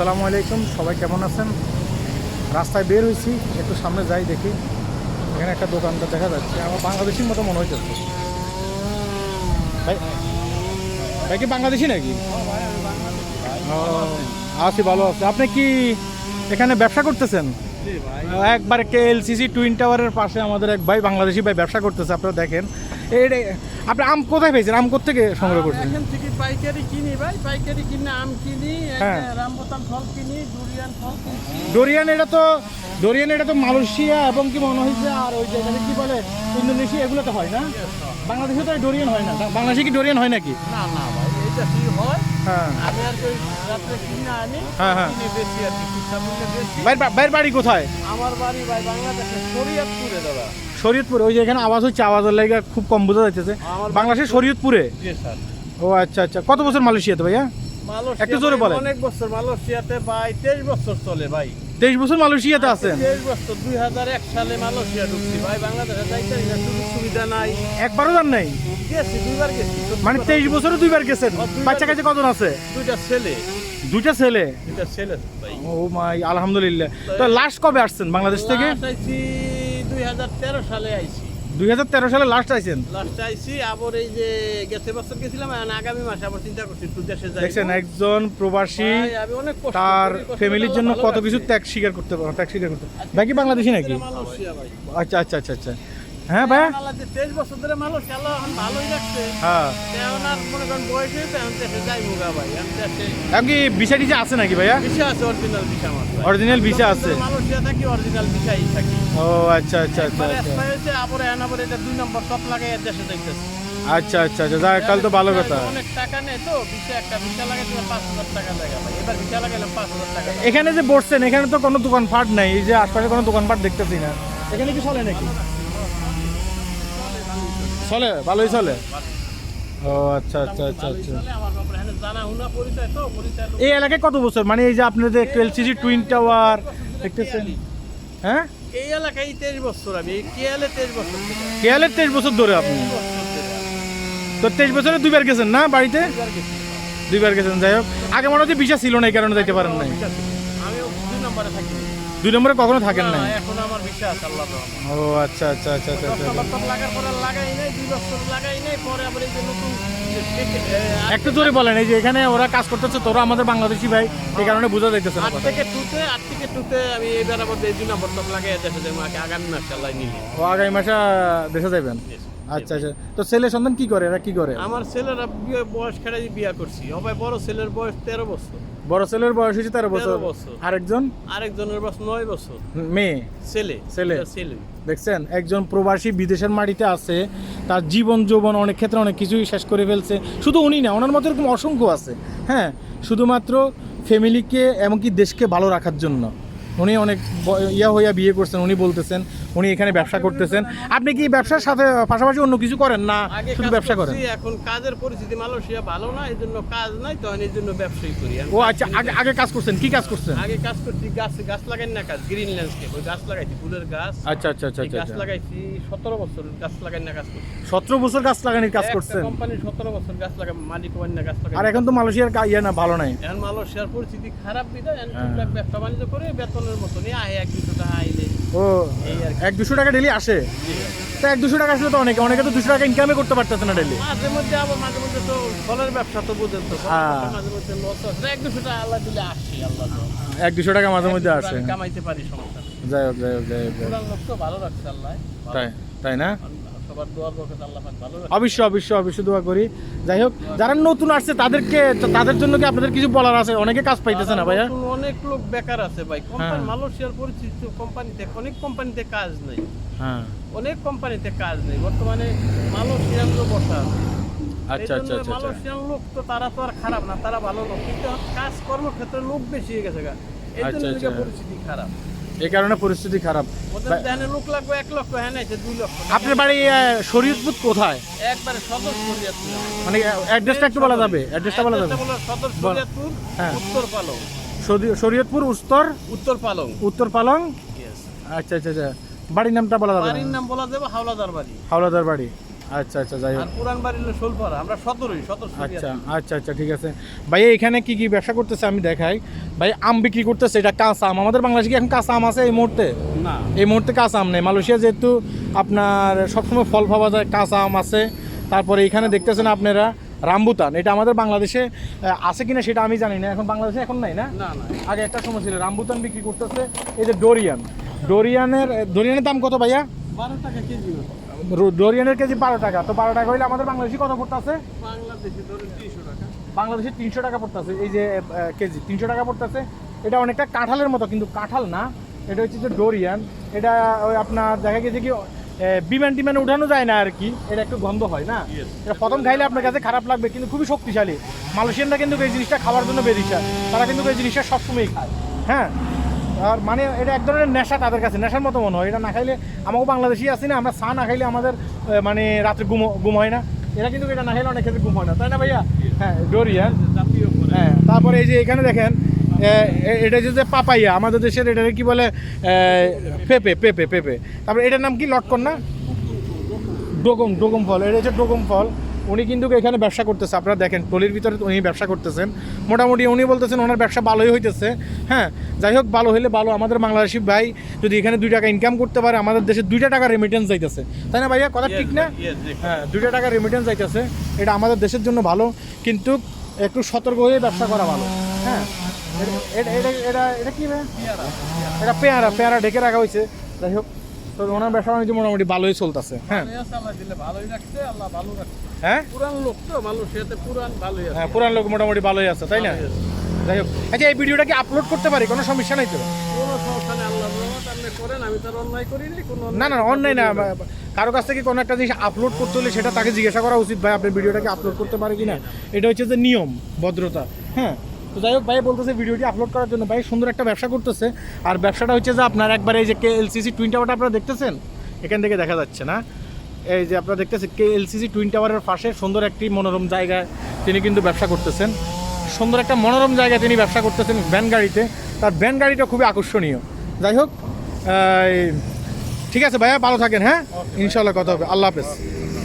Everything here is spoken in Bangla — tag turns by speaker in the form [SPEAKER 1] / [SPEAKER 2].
[SPEAKER 1] আসসালামু আলাইকুম, সবাই কেমন আছেন? রাস্তায় বের হয়েছি, একটু সামনে যাই দেখি। এখানে একটা দোকানটা দেখা যাচ্ছে, আমার বাংলাদেশির মতো মনে হইতেছে। ভাই ভাই কি বাংলাদেশি নাকি? আছি, ভালো আছে। আপনি কি এখানে ব্যবসা করতেছেন? একবার কে এলসিসি টুইন টাওয়ারের পাশে আমাদের এক ভাই বাংলাদেশি ভাই ব্যবসা করতেছে, আপনারা দেখেন। এটা আপনি আম কোথায় পেয়েছেন? আম থেকে সংগ্রহ করছেন?
[SPEAKER 2] এখান থেকে পাইকারি কিনি ভাই পাইকারি কিনে আম কিনি
[SPEAKER 1] হ্যাঁ।
[SPEAKER 2] রামবতান ফল কিনি ডোরিয়ান ফল কিনি
[SPEAKER 1] ডোরিয়ান এটা তো ডোরিয়ান এটা তো মালয়েশিয়া এবং কি মনে হয়েছে আর ওই জায়গাতে কি বলে ইন্দোনেশিয়া এগুলো তো হয় না? বাংলাদেশে তো ডোরিয়ান হয় না। বাংলাদেশে কি ডোরিয়ান হয় নাকি?
[SPEAKER 2] না না ভাই এটা কি হ্যাঁ আমি আর রাত্রে কিনে আনি
[SPEAKER 1] হ্যাঁ, হ্যাঁ।
[SPEAKER 2] কিনে বেশি আর কি খুচরা মূল্যে বেশি।
[SPEAKER 1] বাইর বাড়ি কোথায়?
[SPEAKER 2] আমার বাড়ি ভাই বাংলাদেশে শরীয়তপুরে দাদা।
[SPEAKER 1] শরীয়তপুর ওই যে এখানে আওয়াজ হচ্ছে আওয়াজের লাগে খুব কম বোঝা যাচ্ছে বাংলাদেশের শরীয়তপুরে? ও আচ্ছা আচ্ছা। কত বছর মালয়েশিয়াতে ভাইয়া? একটু জোরে বলে
[SPEAKER 2] অনেক বছর মালয়েশিয়াতে ভাই তেইশ বছর চলে ভাই।
[SPEAKER 1] তেইশ বছর মালয়েশিয়াতে আছেন?
[SPEAKER 2] তেইশ বছর দুই হাজার এক সালে মালয়েশিয়া ঢুকছি। ভাই বাংলাদেশে যাইতে সুযোগ সুবিধা নাই।
[SPEAKER 1] একবারও যান নাই?
[SPEAKER 2] গেছি দুইবার গেছি।
[SPEAKER 1] মানে তেইশ বছরে দুইবার গেছেন? বাচ্চা কাছে কজন আছে?
[SPEAKER 2] দুইটা ছেলে।
[SPEAKER 1] দুইটা ছেলে?
[SPEAKER 2] দুইটা ছেলে ভাই।
[SPEAKER 1] ও মাই আলহামদুলিল্লাহ। তো লাস্ট কবে আসছেন বাংলাদেশ থেকে?
[SPEAKER 2] দুই হাজার তেরো সালে আইছি।
[SPEAKER 1] দুই হাজার তেরো সালে লাস্ট আইছেন?
[SPEAKER 2] লাস্ট আইছি আবার এই যে গেছে বছর গেছিলাম আগামী মাসে আবার চিন্তা করছি একটু দেশে যাই
[SPEAKER 1] দেখছেন একজন প্রবাসী তার ফ্যামিলির জন্য কত কিছু। ত্যাগ স্বীকার করতে পারে ত্যাগ স্বীকার করতে ভাই কি বাংলাদেশি নাকি? আচ্ছা আচ্ছা আচ্ছা আচ্ছা। হ্যাঁ ভাইয়া
[SPEAKER 2] আল্লাহ তেইশ বছর ধরে আল্লাহ এখন ভালোই লাগছে।
[SPEAKER 1] হ্যাঁ।
[SPEAKER 2] এখন আর মনে করেন বয়স হয়েছে এখন দেশে যাই মুগা ভাই এখন
[SPEAKER 1] কি ভিসা টিসা আছে নাকি ভাইয়া?
[SPEAKER 2] ভিসা আছে অরিজিনাল ভিসা আমার
[SPEAKER 1] অরিজিনাল ভিসা আছে।
[SPEAKER 2] মালয়েশিয়া থাকি অরিজিনাল ভিসাই থাকি।
[SPEAKER 1] ও আচ্ছা আচ্ছা আচ্ছা আচ্ছা।
[SPEAKER 2] হয়েছে আবার এখন আবার এটা দুই নম্বর টপ লাগাই দেশে যাইতেছে।
[SPEAKER 1] আচ্ছা আচ্ছা আচ্ছা যাক কাল তো ভালো কথা।
[SPEAKER 2] অনেক টাকা নেই তো ভিসা একটা ভিসা টাকা লাগে ভাই। এবার ভিসা হাজার টাকা লাগে।
[SPEAKER 1] এখানে যে বসছেন এখানে তো কোনো দোকানপাট নাই এই যে আশপাশে কোনো দোকানপাট দেখতেছি না। এখানে কি চলে নাকি? চলে? ভালোই চলে? ও আচ্ছা আচ্ছা আচ্ছা আচ্ছা। এই এলাকায় কত বছর? মানে এই যে আপনাদের এলসিসি টুইন টাওয়ার দেখতেছেন? হ্যাঁ?
[SPEAKER 2] এই এলাকায় তেইশ বছর আমি এই কেয়ালে তেইশ বছর থেকে।
[SPEAKER 1] কেয়ালের তেইশ বছর ধরে আপনি। তো তেইশ বছরে দুইবার গেছেন না বাড়িতে?
[SPEAKER 2] দুইবার
[SPEAKER 1] গেছেন যাই হোক। আগে মনে হচ্ছে ভিসা ছিল না এই কারণে যাইতে পারেন নাই
[SPEAKER 2] ভিসা ছিল। আমিও দুই নম্বরে থাকি
[SPEAKER 1] দুই নম্বরে কখনো থাকেন
[SPEAKER 2] না, এখন আমার আছে আল্লাহ
[SPEAKER 1] ও আচ্ছা আচ্ছা আচ্ছা আচ্ছা আচ্ছা।
[SPEAKER 2] নম্বর লাগার পরে লাগাই নাই দুই বছর লাগাই নাই পরে আবার এই যে নতুন যে টিকে- এ, আট
[SPEAKER 1] একটু জোরে বলেন এই যে এখানে ওরা কাজ করতেছে তোরা আমাদের বাংলাদেশি ভাই এই কারণে বোঝা যাইতেছে
[SPEAKER 2] আট থেকে টুতে আট থেকে টুতে আমি এবার আবার এই দুই নম্বর টপ লাগাই দেশে যাব আগামী মাসে আল্লাহ নিলে
[SPEAKER 1] ও আগামী মাসে দেশে যাবেন আচ্ছা আচ্ছা। তো ছেলে সন্তান কি করে? এরা কি করে?
[SPEAKER 2] আমার ছেলেরা বিয়ে বয়স খেড়াই বিয়া করছি। সবাই বড় ছেলের বয়স তেরো বছর।
[SPEAKER 1] বড় ছেলের বয়স হয়েছে তেরো বছর। আরেকজন?
[SPEAKER 2] আরেকজনের বয়স নয় বছর।
[SPEAKER 1] মেয়ে?
[SPEAKER 2] ছেলে।
[SPEAKER 1] ছেলে।
[SPEAKER 2] ছেলে।
[SPEAKER 1] দেখছেন একজন প্রবাসী বিদেশের মাটিতে আছে তার জীবন যৌবন অনেক ক্ষেত্রে অনেক কিছুই শেষ করে ফেলছে। শুধু উনি না ওনার মতো এরকম অসংখ্য আছে। হ্যাঁ শুধুমাত্র ফ্যামিলিকে এমনকি দেশকে ভালো রাখার জন্য। উনি অনেক ইয়া হইয়া বিয়ে করছেন উনি বলতেছেন উনি এখানে ব্যবসা করতেছেন। আপনি কি ব্যবসার সাথে পাশাপাশি অন্য কিছু করেন না শুধু ব্যবসা করেন?
[SPEAKER 2] এখন কাজের পরিস্থিতি মালয়েশিয়া ভালো না এই জন্য কাজ নাই তো এই জন্য ব্যবসায়ী করি।
[SPEAKER 1] ও আচ্ছা আগে আগে কাজ করছেন কি কাজ করছেন?
[SPEAKER 2] আগে কাজ করছি গাছ গাছ লাগাই না কাজ গ্রিন ল্যান্ডস্কেপ ওই গাছ লাগাইছি ফুলের গাছ।
[SPEAKER 1] আচ্ছা আচ্ছা আচ্ছা আচ্ছা
[SPEAKER 2] গাছ লাগাইছি সতেরো বছর গাছ লাগাই না কাজ করছি।
[SPEAKER 1] সতেরো বছর গাছ লাগানোর কাজ করছেন?
[SPEAKER 2] কোম্পানি সতেরো বছর গাছ লাগা মালিক না গাছ লাগাই।
[SPEAKER 1] আর এখন তো মালয়েশিয়ার ইয়ে না ভালো নাই।
[SPEAKER 2] এখন মালয়েশিয়ার পরিস্থিতি খারাপ এখন
[SPEAKER 1] হ্যাঁ।
[SPEAKER 2] ব্যবসা বাণিজ্য করে বেতনের মতনই আহে এক দুশো টাকা আইলে
[SPEAKER 1] ও এক দুশো টাকা ডেলি আসে? তো এক দুশো টাকা আসলে তো অনেকে অনেকে তো দুশো টাকা ইনকামে করতে পারতেছে না ডেলি
[SPEAKER 2] মাঝে মধ্যে আবার মাঝে মধ্যে তো ফলের ব্যবসা তো বুঝেন তো
[SPEAKER 1] হ্যাঁ।
[SPEAKER 2] মাঝে মধ্যে লস আছে এক দুশো টাকা আল্লাহ দিলে আসি আল্লাহ
[SPEAKER 1] এক দুশো টাকা মাঝে মধ্যে আসে।
[SPEAKER 2] কামাইতে পারি সমস্যা
[SPEAKER 1] যাই হোক যাই হোক যাই হোক
[SPEAKER 2] ভালো রাখছে আল্লাহ।
[SPEAKER 1] তাই তাই না?
[SPEAKER 2] সবার দোয়া বরকত আল্লাহ ভালো
[SPEAKER 1] অবশ্যই অবশ্যই অবশ্যই দোয়া করি। যাই হোক যারা নতুন আসছে তাদেরকে তাদের জন্য কি আপনাদের কিছু বলার আছে? অনেকে কাজ পাইতেছে না ভাইয়া।
[SPEAKER 2] অনেক লোক বেকার আছে ভাই। কোম্পানি
[SPEAKER 1] হ্যাঁ।
[SPEAKER 2] মালয়েশিয়ার পরিচিত কোম্পানিতে অনেক কোম্পানিতে কাজ নেই।
[SPEAKER 1] হ্যাঁ।
[SPEAKER 2] অনেক কোম্পানিতে কাজ নেই। বর্তমানে মালয়েশিয়ান লোক বসা আছে।
[SPEAKER 1] আচ্ছা আচ্ছা আচ্ছা আচ্ছা।
[SPEAKER 2] মালয়েশিয়ান লোক তো তারা তো আর খারাপ না তারা ভালো লোক। কিন্তু কাজ কর্মক্ষেত্রে লোক বেশি হয়ে গেছে গা। এই
[SPEAKER 1] আচ্ছা,
[SPEAKER 2] জন্য
[SPEAKER 1] আচ্ছা।
[SPEAKER 2] পরিস্থিতি খারাপ।
[SPEAKER 1] এই কারণে পরিস্থিতি খারাপ।
[SPEAKER 2] লোক লাগবে এক লক্ষ হ্যাঁ নাইছে দুই লক্ষ।
[SPEAKER 1] আপনার বাড়ি শরীয়তপুর কোথায়?
[SPEAKER 2] একবারে সদর শরিয়াতপুর।
[SPEAKER 1] মানে অ্যাড্রেসটা একটু বলা যাবে অ্যাড্রেসটা বলা যাবে।
[SPEAKER 2] সদর।
[SPEAKER 1] হ্যাঁ।
[SPEAKER 2] উত্তর পালং।
[SPEAKER 1] শরীয়তপুর উত্তর?
[SPEAKER 2] উত্তর পালং।
[SPEAKER 1] উত্তর পালং? আচ্ছা আচ্ছা আচ্ছা। বাড়ির নামটা বলা যাবে
[SPEAKER 2] বাড়ির নাম বলা যাবে হাওলাদার বাড়ি।
[SPEAKER 1] হাওলাদার বাড়ি। আচ্ছা আচ্ছা যাই হোক।
[SPEAKER 2] পুরান বাড়ি হলো আমরা সতেরোই সতেরো
[SPEAKER 1] আচ্ছা আচ্ছা আচ্ছা ঠিক আছে। ভাই এখানে কি কি ব্যবসা করতেছে আমি দেখাই। ভাই আম বিক্রি করতেছে এটা কাঁচা আম। আমাদের বাংলাদেশে কি এখন কাঁচা আম আছে এই মুহূর্তে?
[SPEAKER 2] না।
[SPEAKER 1] এই মুহূর্তে কাঁচা আম নেই। মালয়েশিয়া যেহেতু আপনার সবসময় ফল পাওয়া যায় কাঁচা আম আছে। তারপরে এখানে দেখতেছেন আপনারা রামবুতান। এটা আমাদের বাংলাদেশে আছে কিনা সেটা আমি জানি না। এখন বাংলাদেশে এখন নাই না। আগে একটা সময় ছিল রামবুতান বিক্রি করতেছে। এই যে ডোরিয়ান। ডোরিয়ানের ডোরিয়ানের দাম কত ভাইয়া?
[SPEAKER 2] বারো টাকা কেজি।
[SPEAKER 1] ডোরিয়ানের কেজি বারো টাকা। তো বারো টাকা হইলে আমাদের বাংলাদেশি কত পড়তেছে?
[SPEAKER 2] বাংলাদেশি তিনশো টাকা।
[SPEAKER 1] পড়তেছে। এই যে কেজি তিনশো টাকা পড়তেছে। এটা অনেকটা কাঁঠালের মতো কিন্তু কাঁঠাল না। এটা হচ্ছে যে ডোরিয়ান। এটা ওই আপনার দেখা গেছে কি বিমান টিমানে উঠানো যায় না আর কি। এটা একটু গন্ধ হয় না? এটা প্রথম খাইলে আপনার কাছে খারাপ লাগবে কিন্তু খুবই শক্তিশালী। মালয়েশিয়ানরা কিন্তু এই জিনিসটা খাওয়ার জন্য বেরিয়েছে। তারা কিন্তু এই জিনিসটা সবসময়ই খায়। হ্যাঁ? আর মানে এটা এক ধরনের নেশা তাদের কাছে, নেশার মতো মনে হয়। এটা না খাইলে আমাকেও বাংলাদেশি আছি না, আমরা চা না খাইলে আমাদের মানে রাত্রে ঘুম ঘুম হয় না। এরা কিন্তু এটা না খাইলে অনেক ক্ষেত্রে ঘুম হয় না। তাই না ভাইয়া? হ্যাঁ
[SPEAKER 2] জাতীয় করে
[SPEAKER 1] হ্যাঁ তারপরে এই যে এখানে দেখেন এটা যে পাপাইয়া, আমাদের দেশের এটা কি বলে পেঁপে পেঁপে পেঁপে। তারপরে এটার নাম কি? লটকন না? ডোগম ডোগম ফল। এটা হচ্ছে ডোগম ফল। উনি কিন্তু এখানে ব্যবসা করতেছে। আপনারা দেখেন টলির ভিতরে উনি ব্যবসা করতেছেন। মোটামুটি উনি বলতেছেন ওনার ব্যবসা ভালোই হইতেছে। হ্যাঁ যাই হোক ভালো হইলে ভালো। আমাদের বাংলাদেশি ভাই যদি এখানে দুই টাকা ইনকাম করতে পারে আমাদের দেশে দুইটা টাকা রেমিটেন্স যাইতেছে। তাই না ভাইয়া? কথা ঠিক না? হ্যাঁ দুইটা টাকা রেমিটেন্স যাইতেছে। এটা আমাদের দেশের জন্য ভালো কিন্তু একটু সতর্ক হয়ে ব্যবসা করা ভালো। হ্যাঁ এটা- এটা এটা কি ভাই? এটা পেয়ারা পেয়ারা ঢেকে রাখা হয়েছে যাই হোক। তো ওনার ব্যবসা বাণিজ্য মোটামুটি ভালোই চলতেছে। হ্যাঁ।
[SPEAKER 2] আল্লাহ দিলে ভালোই রাখছে আল্লাহ ভালো রাখছে।
[SPEAKER 1] হ্যাঁ?
[SPEAKER 2] পুরান লোক তো ভালো মালয়েশিয়াতে পুরান ভালোই আছে।
[SPEAKER 1] হ্যাঁ পুরান লোক মোটামুটি ভালোই আছে তাই না? যাই হোক। আচ্ছা এই ভিডিওটা কি আপলোড করতে পারি? কোনো সমস্যা নাই তো?
[SPEAKER 2] কোনো সমস্যা নেই আল্লাহ আপনি করেন আমি তার অন্যায় করি নাই কোনো
[SPEAKER 1] না না অন্যায় না কারও কাছ থেকে কোনো একটা জিনিস আপলোড করতে হলে সেটা তাকে জিজ্ঞাসা করা উচিত ভাই আপনি ভিডিওটাকে আপলোড করতে পারে কিনা? এটা হচ্ছে যে নিয়ম ভদ্রতা হ্যাঁ? তো যাই হোক ভাই বলতেছে ভিডিওটি আপলোড করার জন্য। ভাই সুন্দর একটা ব্যবসা করতেছে। আর ব্যবসাটা হচ্ছে যে আপনার একবার এই যে কে এলসিসি টুইন টাওয়ারটা আপনারা দেখতেছেন? এখান থেকে দেখা যাচ্ছে না। এই যে আপনারা দেখতেছেন কে এলসিসি টুইন টাওয়ারের পাশে সুন্দর একটি মনোরম জায়গায় তিনি কিন্তু ব্যবসা করতেছেন। সুন্দর একটা মনোরম জায়গায় তিনি ব্যবসা করতেছেন ভ্যান গাড়িতে। তার ভ্যান গাড়িটা খুবই আকর্ষণীয়। যাই হোক ঠিক আছে ভাইয়া ভালো থাকেন হ্যাঁ? ইনশাল্লাহ কথা হবে। আল্লাহ হাফেজ।